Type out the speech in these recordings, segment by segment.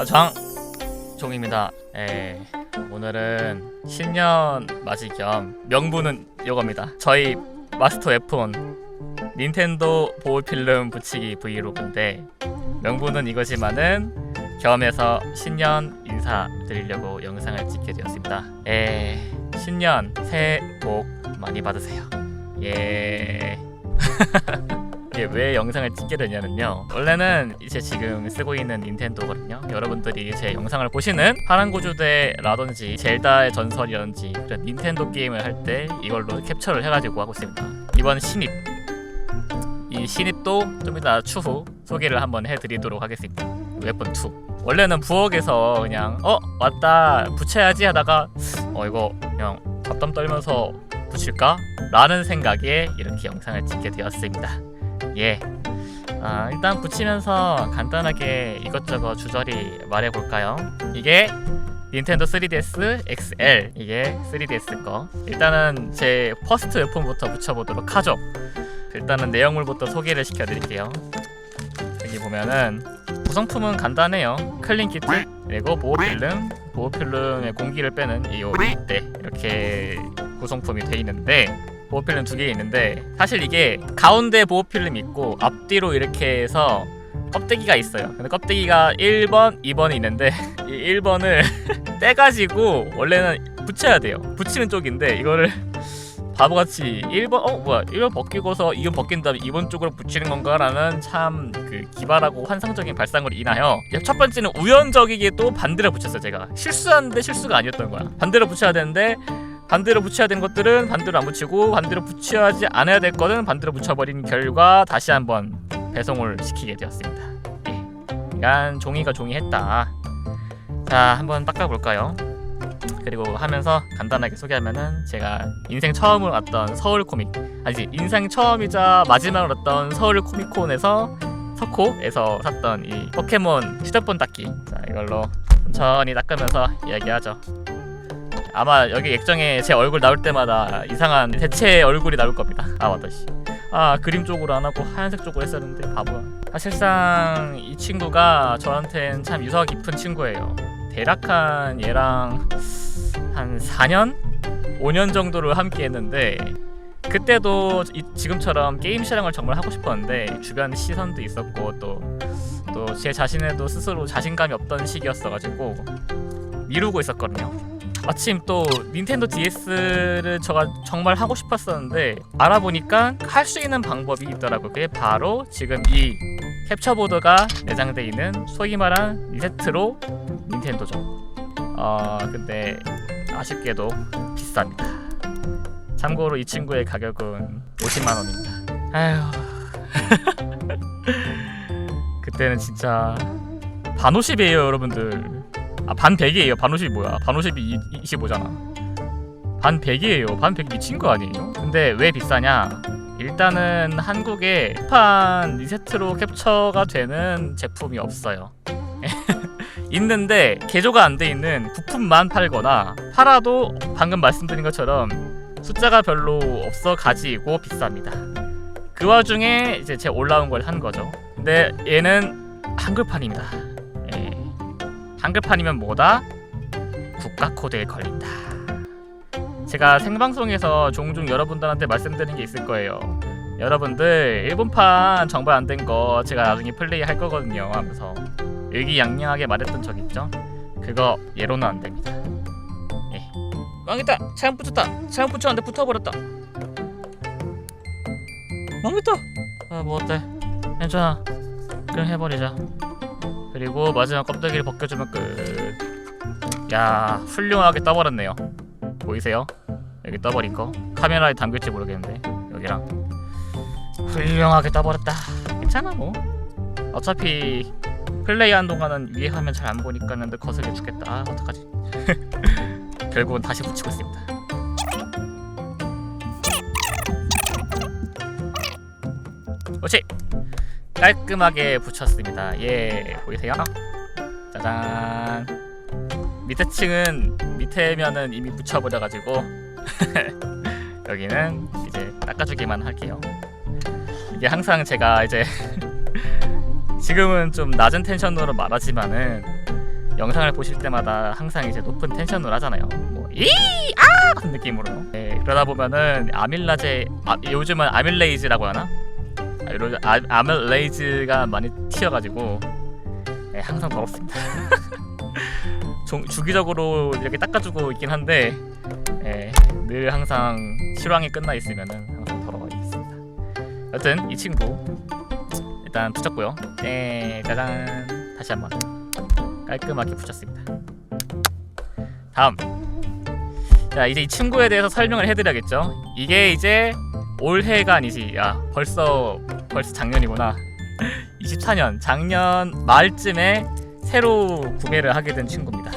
아, 장 종입니다. 에 오늘은 신년 맞이 겸 명분은 이겁니다. 저희 마스터 F1 닌텐도 보호 필름 붙이기 브이로그인데 명분은 이거지만은 겸해서 신년 인사 드리려고 영상을 찍게 되었습니다. 에 신년 새해 복 많이 받으세요. 예. 이게 왜 영상을 찍게 되냐면요. 원래는 이제 지금 쓰고 있는 닌텐도거든요. 여러분들이 제 영상을 보시는 파란고주대라든지 젤다의 전설이라든지 그런 닌텐도 게임을 할 때 이걸로 캡처를 해가지고 하고 있습니다. 이번 신입 이 신입도 좀 이따 추후 소개를 한번 해드리도록 하겠습니다. 웹번 2. 원래는 부엌에서 그냥 어 왔다 붙여야지 하다가 어 이거 그냥 잡담 떨면서 붙일까? 라는 생각에 이렇게 영상을 찍게 되었습니다. 예. 아, 일단 붙이면서 간단하게 이것저것 주저리 말해볼까요? 이게 닌텐도 3DS XL 이게 3DS 거. 일단은 제 퍼스트 웨폰부터 붙여보도록 하죠. 일단은 내용물부터 소개를 시켜드릴게요. 여기 보면은 구성품은 간단해요. 클린 키트 그리고 보호필름 보호필름의 공기를 빼는 이 밑대 이렇게 구성품이 돼 있는데 보호 필름 두 개 있는데 사실 이게 가운데 보호 필름 있고 앞뒤로 이렇게 해서 껍데기가 있어요. 근데 껍데기가 1번, 2번이 있는데 이 1번을 떼가지고 원래는 붙여야 돼요. 붙이는 쪽인데 이거를 바보같이 1번 어 뭐야 1번 벗기고서 2번 벗긴 다음에 2번 쪽으로 붙이는 건가 라는 참 그 기발하고 환상적인 발상으로 인하여 첫 번째는 우연적이게 또 반대로 붙였어요 제가. 실수하는데 실수가 아니었던 거야. 반대로 붙여야 되는데 반대로 붙여야 되는 것들은 반대로 안 붙이고 반대로 붙여야지 않아야 될 거는 반대로 붙여버린 결과 다시 한번 배송을 시키게 되었습니다. 예. 그러니까 종이가 종이했다. 자 한번 닦아볼까요? 그리고 하면서 간단하게 소개하면은 제가 인생 처음으로 왔던 서울 코믹 아니지 인생 처음이자 마지막으로 왔던 서울 코미콘에서 석호에서 샀던 이 포켓몬 휴대폰 닦기. 자 이걸로 천천히 닦으면서 이야기하죠 아마 여기 액정에 제 얼굴 나올 때마다 이상한 대체 얼굴이 나올 겁니다 아 맞다 씨아 그림 쪽으로 안 하고 하얀색 쪽으로 했었는데 바보야 사실상 이 친구가 저한텐 참 유서 깊은 친구예요 대략 한 얘랑 한 4년? 5년 정도를 함께 했는데 그때도 이, 지금처럼 게임 촬영을 정말 하고 싶었는데 주변 시선도 있었고 또 또 제 자신에도 스스로 자신감이 없던 시기였어가지고 미루고 있었거든요. 마침 또 닌텐도 DS를 제가 정말 하고 싶었었는데 알아보니까 할 수 있는 방법이 있더라고요. 그게 바로 지금 이 캡처보드가 내장돼 있는 소위 말한 리세트로 닌텐도죠. 어 근데 아쉽게도 비쌉니다. 참고로 이 친구의 가격은 50만 원입니다. 아휴. 그때는 진짜 반 50이에요, 여러분들. 아, 반 100이에요. 반 50이 뭐야? 반 50이 25잖아. 반 100이에요. 반 100 미친 거 아니에요? 근데 왜 비싸냐? 일단은 한국에 판 리세트로 캡처가 되는 제품이 없어요. 있는데 개조가 안 돼 있는 부품만 팔거나 팔아도 방금 말씀드린 것처럼 숫자가 별로 없어 가지고 비쌉니다. 그 와중에 이제 제 올라온 걸 한 거죠. 근데 얘는 한글판입니다. 예. 한글판이면 뭐다? 국가 코드에 걸린다. 제가 생방송에서 종종 여러분들한테 말씀드리는 게 있을 거예요. 여러분들 일본판 정발 안 된 거 제가 나중에 플레이 할 거거든요 하면서 의기양양하게 말했던 적 있죠? 그거 예로는 안 됩니다. 예. 망했다. 잘못 붙였다. 잘못 붙였는데 붙어버렸다. 망했다. 아 뭐 어때? 괜찮아. 그냥 해버리자. 그리고 마지막 껍데기를 벗겨주면 끝. 야 훌륭하게 떠버렸네요. 보이세요? 여기 떠버린 거. 카메라에 담길지 모르겠는데 여기랑 훌륭하게 떠버렸다. 괜찮아 뭐. 어차피 플레이한 동안은 위에 화면 잘 안 보니까 는데 거슬려 죽겠다. 아 어떡하지? 결국은 다시 붙이고 있습니다. 그렇지. 깔끔하게 붙였습니다. 예, 보이세요? 짜잔. 밑에 층은 밑에면은 이미 붙여버려가지고 여기는 이제 닦아주기만 할게요. 이게 항상 제가 이제 지금은 좀 낮은 텐션으로 말하지만은 영상을 보실 때마다 항상 이제 높은 텐션으로 하잖아요. 뭐 이아 같은 느낌으로. 네, 그러다 보면은 아밀라제 아, 요즘은 아밀레이즈라고 하나? 아, 이런 아, 아밀레이즈가 많이 튀어가지고 네, 항상 더럽습니다. 종- 주기적으로 이렇게 닦아주고 있긴 한데 예, 늘 항상 실황이 끝나 있으면은 항상 더러워 있습니다. 여튼 이 친구 일단 붙였고요. 네, 짜잔. 다시 한번 깔끔하게 붙였습니다. 다음. 자, 이제 이 친구에 대해서 설명을 해드려야겠죠. 이게 이제 올해가 아니지. 야, 벌써 벌써 작년이구나. 24년 작년 말쯤에 새로 구매를 하게 된 친구입니다.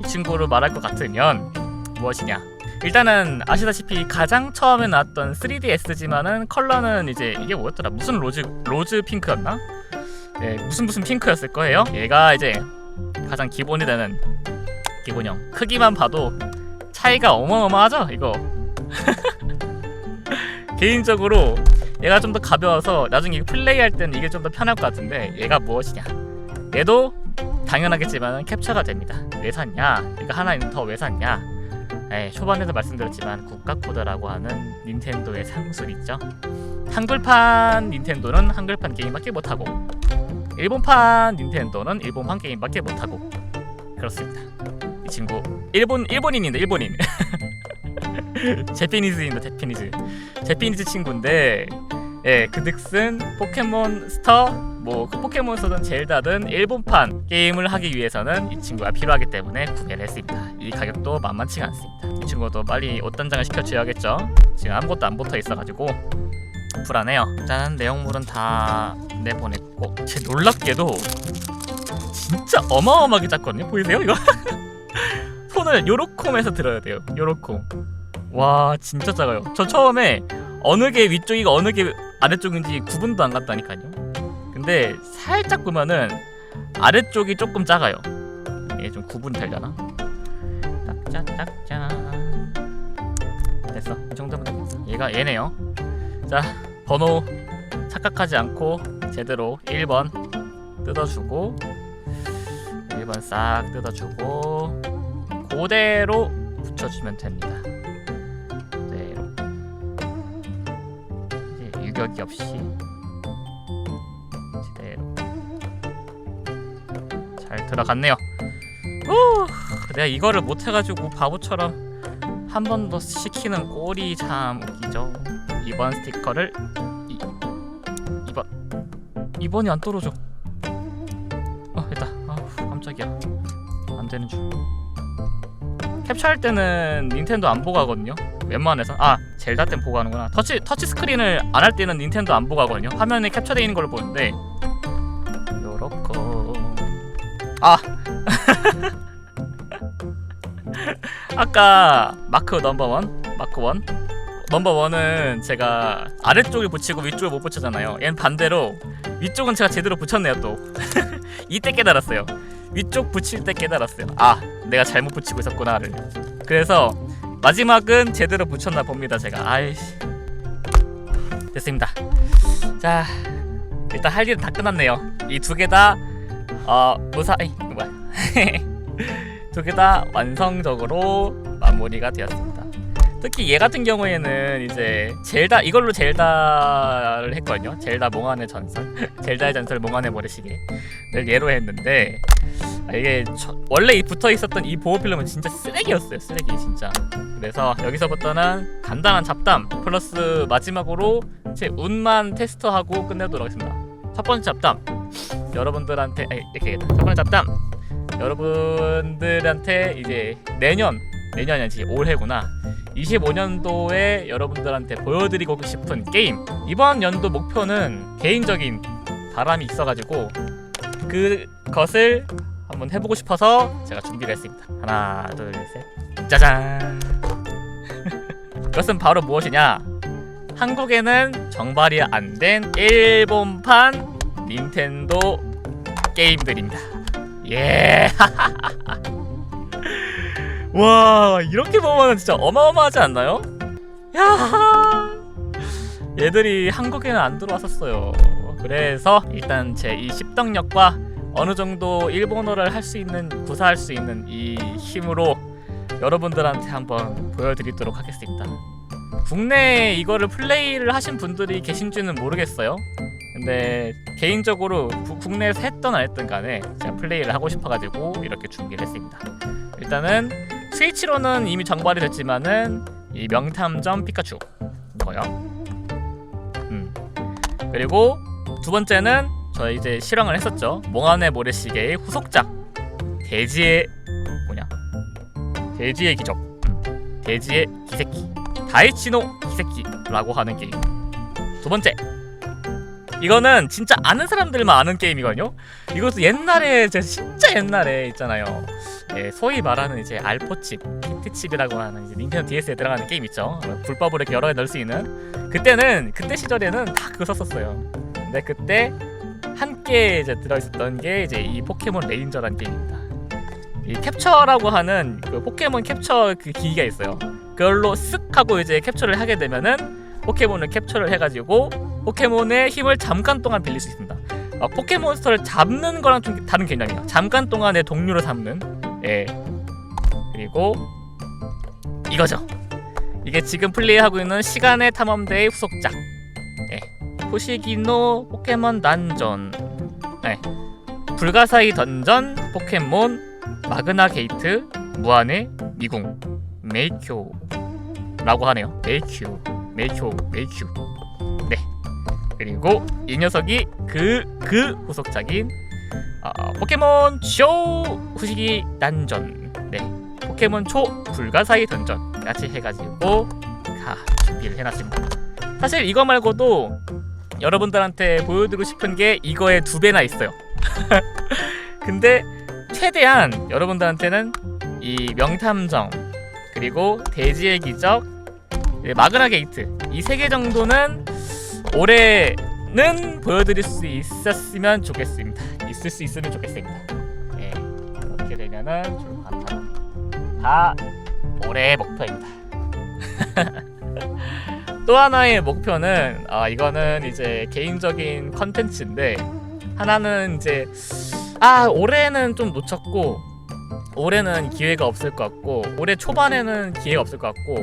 이 친구를 말할 것 같으면 무엇이냐? 일단은 아시다시피 가장 처음에 나왔던 3DS지만은 컬러는 이제 이게 뭐였더라? 무슨 로즈 로즈 핑크였나? 네, 무슨 무슨 핑크였을 거예요. 얘가 이제 가장 기본이 되는 기본형. 크기만 봐도 차이가 어마어마하죠, 이거. 개인적으로 얘가 좀 더 가벼워서 나중에 플레이할 때는 이게 좀 더 편할 것 같은데 얘가 무엇이냐? 얘도 당연하겠지만 캡처가 됩니다. 왜 샀냐? 이거 하나 있는 더 왜 샀냐? 에 초반에도 말씀드렸지만 국가 코드라고 하는 닌텐도의 상술 있죠. 한글판 닌텐도는 한글판 게임밖에 못하고 일본판 닌텐도는 일본판 게임밖에 못하고 그렇습니다. 이 친구 일본 일본인인데 일본인. 제피니즈인데 제피니즈. 제피니즈 친구인데 예, 그 득슨 포켓몬 스터 뭐그 포켓몬 스터든 젤다든 일본판 게임을 하기 위해서는 이 친구가 필요하기 때문에 구매를 했습니다. 이 가격도 만만치가 않습니다. 이 친구도 빨리 옷 단장을 시켜줘야겠죠. 지금 아무것도 안 붙어 있어가지고 불안해요. 짠 내용물은 다 내보냈고 제 놀랍게도 진짜 어마어마하게 작거든요. 보이세요 이거? 손을 요로콤에서 들어야 돼요. 요로콤. 와 진짜 작아요. 저 처음에 어느 게 위쪽이고 어느 게 아래쪽인지 구분도 안 갔다니까요. 근데 살짝 보면은 아래쪽이 조금 작아요. 이게 좀 구분이 되려나? 딱짜딱짜 됐어. 이 정도면 됐어. 얘가 얘네요. 자 번호 착각하지 않고 제대로 1번 뜯어주고 1번 싹 뜯어주고 그대로 붙여주면 됩니다. 유격이 없이 그대로 잘 들어갔네요. 오, 내가 이거를 못 해가지고 바보처럼 한 번 더 시키는 꼴이 참 웃기죠. 2번 스티커를 이, 2번 2번이 안 떨어져. 어 됐다. 아 깜짝이야. 안 되는 줄. 캡처할 때는 닌텐도 안 보고 하거든요. 웬만해서 아 젤다 땐 보고 하는구나. 터치 터치 스크린을 안 할 때는 닌텐도 안 보고 하거든요. 화면에 캡처되어 있는 걸로 보는데 요렇고 아 아까 마크 넘버 원 마크 원 넘버 원은 제가 아래쪽에 붙이고 위쪽에 못 붙였잖아요. 얘는 반대로 위쪽은 제가 제대로 붙였네요 또. 이때 깨달았어요. 위쪽 붙일 때 깨달았어요. 아, 내가 잘못 붙이고 있었구나를. 그래서 마지막은 제대로 붙였나 봅니다. 제가. 아이씨. 됐습니다. 자, 일단 할 일은 다 끝났네요. 이 두 개 다 어, 무사 에이, 이거 뭐야? 두 개 다 완성적으로 마무리가 되었습니다. 특히 얘 같은 경우에는 이제 젤다 이걸로 젤다를 했거든요. 젤다 몽환의 전설, 젤다의 전설 몽환의 모래시계를 얘로 했는데 아, 이게 저- 원래 이 붙어 있었던 이 보호 필름은 진짜 쓰레기였어요. 쓰레기 진짜. 그래서 여기서부터는 간단한 잡담 플러스 마지막으로 제 운만 테스트하고 끝내도록 하겠습니다. 첫 번째 잡담. 여러분들한테 아니, 이렇게. 첫 번째 잡담. 여러분들한테 이제 내년 내년이 아니지 올해구나. 25년도에 여러분들한테 보여드리고 싶은 게임. 이번 연도 목표는 개인적인 바람이 있어가지고 그것을 한번 해보고 싶어서 제가 준비를 했습니다. 하나 둘 셋. 짜잔 그것은 바로 무엇이냐 한국에는 정발이 안 된 일본판 닌텐도 게임들입니다 예 와 이렇게 보면 진짜 어마어마하지 않나요? 야 얘들이 한국에는 안 들어왔었어요. 그래서 일단 제 이 십덕력과 어느 정도 일본어를 할 수 있는 구사할 수 있는 이 힘으로 여러분들한테 한번 보여드리도록 하겠습니다. 국내에 이거를 플레이를 하신 분들이 계신지는 모르겠어요. 근데 개인적으로 구- 국내에서 했던 안 했던 간에 제가 플레이를 하고 싶어가지고 이렇게 준비를 했습니다. 일단은 스위치로는 이미 정발이 됐지만은 이 명탐정 피카츄 이거요. 음 그리고 두 번째는 저 이제 실황을 했었죠. 몽환의 모래시계의 후속작 뭐냐 돼지의 기적 음, 돼지의 기세키 다이치노 기세키라고 하는 게임. 두 번째 이거는 진짜 아는 사람들만 아는 게임이거든요. 이것도 옛날에 제 진짜 옛날에 있잖아요. 예, 소위 말하는 이제 알포칩, 히트칩이라고 하는 이제 닌텐도 DS에 들어가는 게임 있죠. 불법으로 이렇게 여러 개 넣을 수 있는. 그때는 그때 시절에는 다 그거 썼었어요. 근데 그때 함께 이제 들어있었던 게 이제 이 포켓몬 레인저라는 게임입니다. 이 캡처라고 하는 그 포켓몬 캡처 그 기기가 있어요. 그걸로 쓱 하고 이제 캡처를 하게 되면은 포켓몬을 캡처를 해가지고 포켓몬의 힘을 잠깐 동안 빌릴 수 있습니다. 어, 포켓몬스터를 잡는 거랑 좀 다른 개념이야. 잠깐 동안 내 동료를 잡는. 예. 그리고 이거죠. 이게 지금 플레이하고 있는 시간의 탐험대의 후속작. 예. 포시기노 포켓몬 단전. 예. 불가사의 던전 포켓몬 마그나 게이트 무한의 미궁 메이큐 라고 하네요. 메이큐 메이큐 메이큐. 네. 그리고 이 녀석이 그그 후속작인 어, 포켓몬 쇼 후시기 단전. 네. 포켓몬 초 불가사의 던전 같이 해가지고 다 준비를 해놨습니다. 사실 이거 말고도 여러분들한테 보여드리고 싶은 게 이거의 두 배나 있어요. 근데 최대한 여러분들한테는 이 명탐정 그리고 돼지의 기적 네, 마그나 게이트 이 세 개 정도는 올해는 보여드릴 수 있었으면 좋겠습니다. 있을 수 있으면 좋겠습니다. 예, 그렇게 되면은 좀 많다. 다 올해의 목표입니다. 또 하나의 목표는 아 이거는 이제 개인적인 컨텐츠인데 하나는 이제 아 올해는 좀 놓쳤고 올해는 기회가 없을 것 같고 올해 초반에는 기회가 없을 것 같고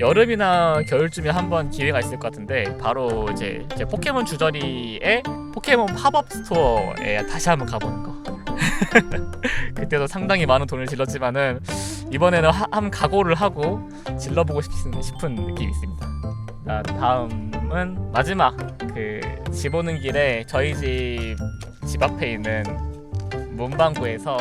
여름이나 겨울쯤에 한번 기회가 있을 것 같은데 바로 이제, 이제 포켓몬 주저리에 포켓몬 팝업 스토어에 다시 한번 가보는 거. 그때도 상당히 많은 돈을 질렀지만은 이번에는 하, 한번 각오를 하고 질러보고 싶은, 싶은 느낌이 있습니다. 자, 다음은 마지막 그 집 오는 길에 저희 집 집 앞에 있는 문방구에서